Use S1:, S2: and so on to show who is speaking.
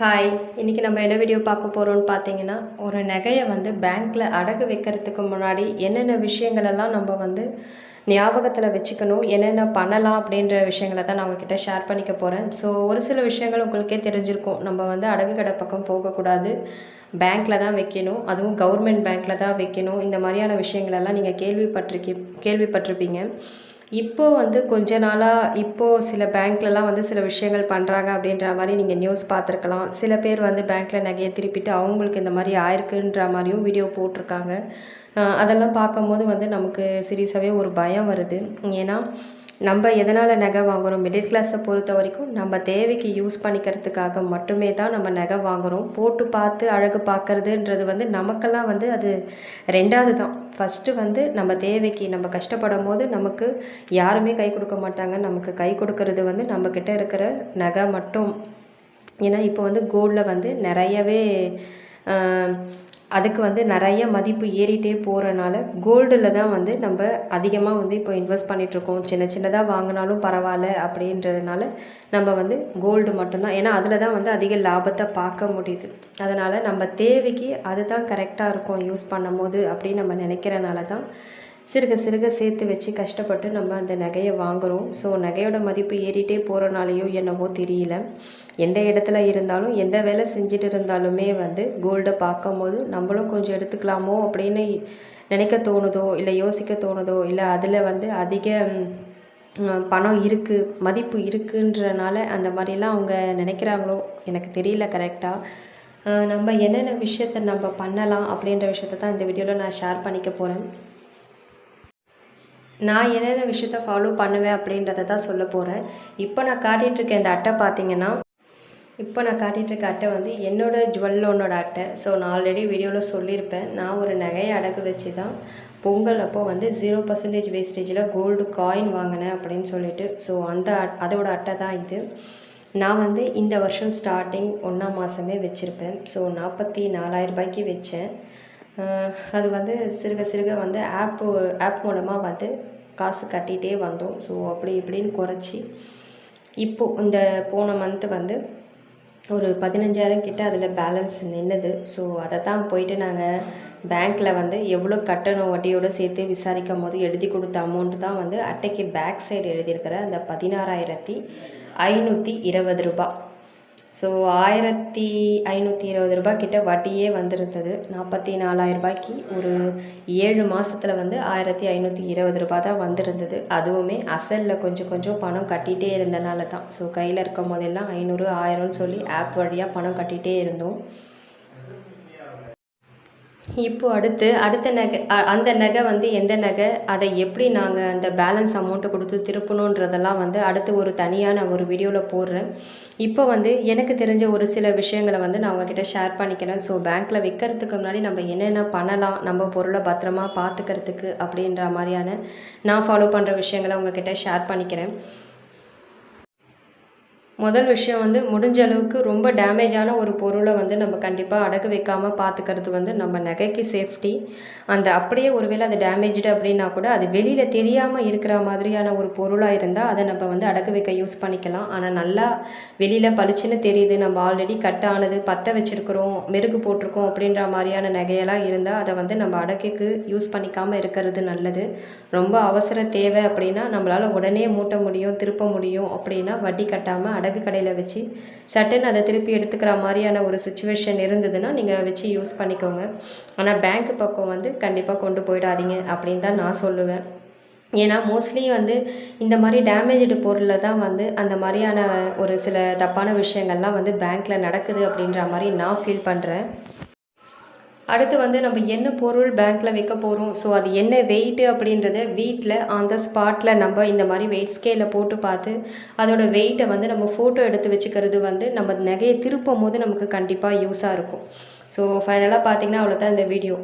S1: Hi இன்றைக்கி நம்ம என்ன வீடியோ பார்க்க போகிறோம்னு பார்த்தீங்கன்னா ஒரு நகையை வந்து பேங்க்கில் அடகு வைக்கிறதுக்கு முன்னாடி என்னென்ன விஷயங்களெல்லாம் நம்ம வந்து ஞாபகத்தில் வச்சுக்கணும் என்னென்ன பண்ணலாம் அப்படின்ற விஷயங்களை தான் நான் உங்ககிட்ட ஷேர் பண்ணிக்க போகிறேன் ஸோ ஒரு சில விஷயங்கள் உங்களுக்கே தெரிஞ்சிருக்கும். நம்ம வந்து அடகு கடை பக்கம் போகக்கூடாது. பேங்க்கில் தான் வைக்கணும். அதுவும் கவர்மெண்ட் பேங்க்கில் தான் வைக்கணும். இந்த மாதிரியான விஷயங்களெல்லாம் நீங்கள் கேள்விப்பட்டிருக்கி கேள்விப்பட்டிருப்பீங்க. இப்போது வந்து கொஞ்ச நாளாக இப்போது சில பேங்க்லலாம் வந்து சில விஷயங்கள் பண்ணுறாங்க அப்படின்ற மாதிரி நீங்கள் நியூஸ் பார்த்துருக்கலாம். சில பேர் வந்து பேங்க்கில் நகையை திருப்பிட்டு அவங்களுக்கு இந்த மாதிரி ஆயிருக்குன்ற மாதிரியும் வீடியோ போட்டிருக்காங்க. அதெல்லாம் பார்க்கும்போது வந்து நமக்கு சீரியஸாகவே ஒரு பயம் வருது. ஏன்னா நம்ம எதனால் நகை வாங்குகிறோம் மிடில் கிளாஸை பொறுத்த வரைக்கும் நம்ம தேவைக்கு யூஸ் பண்ணிக்கிறதுக்காக மட்டுமே தான் நம்ம நகை வாங்குகிறோம் போட்டு பார்த்து அழகு பார்க்குறதுன்றது வந்து நமக்கெல்லாம் வந்து அது ரெண்டாவது தான். ஃபஸ்ட்டு வந்து நம்ம தேவைக்கு நம்ம கஷ்டப்படும் போது நமக்கு யாருமே கை கொடுக்க மாட்டாங்க. நமக்கு கை கொடுக்கறது வந்து நம்மக்கிட்ட இருக்கிற நகை மட்டும். ஏன்னா இப்போ வந்து கோல்டில் வந்து நிறையவே அதுக்கு வந்து நிறைய மதிப்பு ஏறிட்டே போகிறனால கோல்டில் தான் வந்து நம்ம அதிகமாக வந்து இப்போ இன்வெஸ்ட் பண்ணிகிட்ருக்கோம் சின்ன சின்னதாக வாங்கினாலும் பரவாயில்ல அப்படின்றதுனால நம்ம வந்து கோல்டு மட்டும்தான். ஏன்னா அதில் தான் வந்து அதிக லாபத்தை பார்க்க முடியுது. அதனால் நம்ம தேவைக்கு அது தான் கரெக்டாக இருக்கும் யூஸ் பண்ணும் போது அப்படின்னு நம்ம நினைக்கிறனால தான் சிறுக சிறுக சேர்த்து வச்சு கஷ்டப்பட்டு நம்ம அந்த நகையை வாங்குகிறோம் ஸோ நகையோட மதிப்பு ஏறிட்டே போகிறனாலையோ என்னவோ தெரியல. எந்த இடத்துல இருந்தாலும் எந்த வேலை செஞ்சுட்டு இருந்தாலுமே வந்து கோல்டை பார்க்கும் போது நம்மளும் கொஞ்சம் எடுத்துக்கலாமோ அப்படின்னு நினைக்க தோணுதோ இல்லை யோசிக்க தோணுதோ இல்லை அதில் வந்து அதிக பணம் இருக்குது மதிப்பு இருக்குன்றனால அந்த மாதிரிலாம் அவங்க நினைக்கிறாங்களோ எனக்கு தெரியல கரெக்டாக நம்ம என்னென்ன விஷயத்த நம்ம பண்ணலாம் அப்படின்ற விஷயத்த தான் இந்த வீடியோவில் நான் ஷேர் பண்ணிக்க போகிறேன் நான் என்னென்ன விஷயத்த ஃபாலோ பண்ணுவேன் அப்படின்றத தான் சொல்ல போகிறேன் இப்போ நான் காட்டிகிட்ருக்க இந்த அட்டை பார்த்தீங்கன்னா இப்போ நான் காட்டிகிட்ருக்க அட்டை வந்து என்னோடய ஜுவல் லோனோட அட்டை. ஸோ நான் ஆல்ரெடி வீடியோவில் சொல்லியிருப்பேன். நான் ஒரு நகையை அடகு வச்சு தான் பொங்கல் அப்போ வந்து ஜீரோ பர்சன்டேஜ் வேஸ்டேஜில் கோல்டு காயின் வாங்கினேன் அப்படின்னு சொல்லிட்டு ஸோ அந்த அதோட அட்டை தான் இது. நான் வந்து இந்த வருஷம் ஸ்டார்டிங் ஒன்றாம் மாதமே வச்சுருப்பேன். ஸோ நாற்பத்தி நாலாயிரம் ரூபாய்க்கு வச்சேன். அது வந்து சிறுக சிறுக வந்து ஆப்பு ஆப் மூலமாக வந்து காசு கட்டிகிட்டே வந்தோம். ஸோ அப்படி இப்படின்னு குறைச்சி இப்போது இந்த போன மந்த்து வந்து ஒரு பதினஞ்சாயிரம் கிட்ட அதில் பேலன்ஸ் நின்றுது ஸோ அதை தான் போயிட்டு நாங்கள் பேங்க்கில் வந்து எவ்வளோ கட்டணும் வட்டியோடு சேர்த்து விசாரிக்கும் போது எழுதி கொடுத்த அமௌண்ட்டு தான் வந்து அட்டைக்கு பேக் சைடு எழுதியிருக்கிற அந்த பதினாறாயிரத்தி ஐநூற்றி இருபது ரூபாய். ஸோ ஆயிரத்தி ஐநூற்றி இருபது ரூபாய் கிட்ட வட்டியே வந்திருந்தது. நாற்பத்தி நாலாயிரம் ரூபாய்க்கு ஒரு ஏழு மாதத்தில் வந்து ஆயிரத்தி ஐநூற்றி இருபது ரூபாய் தான் வந்திருந்தது. அதுவுமே அசலில் கொஞ்சம் கொஞ்சம் பணம் கட்டிகிட்டே இருந்தனால தான். ஸோ கையில் இருக்கும் போதெல்லாம் ஐநூறு ஆயிரம்னு சொல்லி ஆப் வழியாக பணம் கட்டிகிட்டே இருந்தோம். இப்போது அடுத்து அடுத்த நகை அந்த நகை வந்து எந்த நகை? அதை எப்படி நாங்கள் அந்த பேலன்ஸ் அமௌண்ட்டை கொடுத்து திருப்பணுன்றதெல்லாம் வந்து அடுத்து ஒரு தனியாக நான் ஒரு வீடியோவில் போடுறேன். இப்போ வந்து எனக்கு தெரிஞ்ச ஒரு சில விஷயங்களை வந்து நான் உங்ககிட்ட ஷேர் பண்ணிக்கிறேன். ஸோ பேங்க்கில் வைக்கிறதுக்கு முன்னாடி நம்ம என்னென்ன பண்ணலாம் நம்ம பொருளை பத்திரமா பார்த்துக்கிறதுக்கு அப்படின்ற மாதிரியான நான் ஃபாலோ பண்ணுற விஷயங்களை உங்ககிட்ட ஷேர் பண்ணிக்கிறேன். முதல் விஷயம் வந்து முடிஞ்ச அளவுக்கு ரொம்ப டேமேஜான ஒரு பொருளை வந்து நம்ம கண்டிப்பாக அடகு வைக்காமல் பார்த்துக்கிறது வந்து நம்ம நகைக்கு சேஃப்டி அந்த அப்படியே ஒருவேளை அது டேமேஜ்டு அப்படின்னா கூட அது வெளியில் தெரியாமல் இருக்கிற மாதிரியான ஒரு பொருளாக இருந்தால் அதை நம்ம வந்து அடகு வைக்க யூஸ் பண்ணிக்கலாம். ஆனால் நல்லா வெளியில் பளிச்சுன்னு தெரியுது நம்ம ஆல்ரெடி கட் ஆனது பற்ற வச்சுருக்குறோம் மெருகு போட்டிருக்கோம் அப்படின்ற மாதிரியான நகையெல்லாம் இருந்தால் அதை வந்து நம்ம அடகுக்கு யூஸ் பண்ணிக்காமல் இருக்கிறது நல்லது. ரொம்ப அவசர தேவை அப்படின்னா நம்மளால் உடனே மூட்ட முடியும் திருப்ப முடியும் அப்படின்னா வட்டி கட்டாமல் அடகு அடகு கடையில் வச்சு சட்டுன்னு அதை திருப்பி எடுத்துக்கிற மாதிரியான ஒரு சுச்சுவேஷன் இருந்ததுன்னா நீங்கள் வச்சு யூஸ் பண்ணிக்கோங்க. ஆனால் பேங்க் பக்கம் வந்து கண்டிப்பாக கொண்டு போயிடாதீங்க அப்படின்னு தான் நான் சொல்லுவேன். ஏன்னா மோஸ்ட்லி வந்து இந்த மாதிரி டேமேஜ்டு பொருளில் தான் வந்து அந்த மாதிரியான ஒரு சில தப்பான விஷயங்கள்லாம் வந்து பேங்க்கில் நடக்குது அப்படின்ற மாதிரி நான் ஃபீல் பண்ணுறேன் அடுத்து வந்து நம்ம என்ன பொருள் பேங்க்கில் வைக்க போகிறோம் ஸோ அது என்ன வெயிட்டு அப்படின்றத வீட்டில் அந்த ஸ்பாட்டில் நம்ம இந்த மாதிரி வெயிட் ஸ்கேலில் போட்டு பார்த்து அதோட வெயிட்டை வந்து நம்ம ஃபோட்டோ எடுத்து வச்சுக்கிறது வந்து நம்ம நகையை திருப்பும் போது நமக்கு கண்டிப்பாக யூஸாக இருக்கும். ஸோ ஃபைனலாக பார்த்திங்கன்னா அவ்வளோதான் இந்த வீடியோ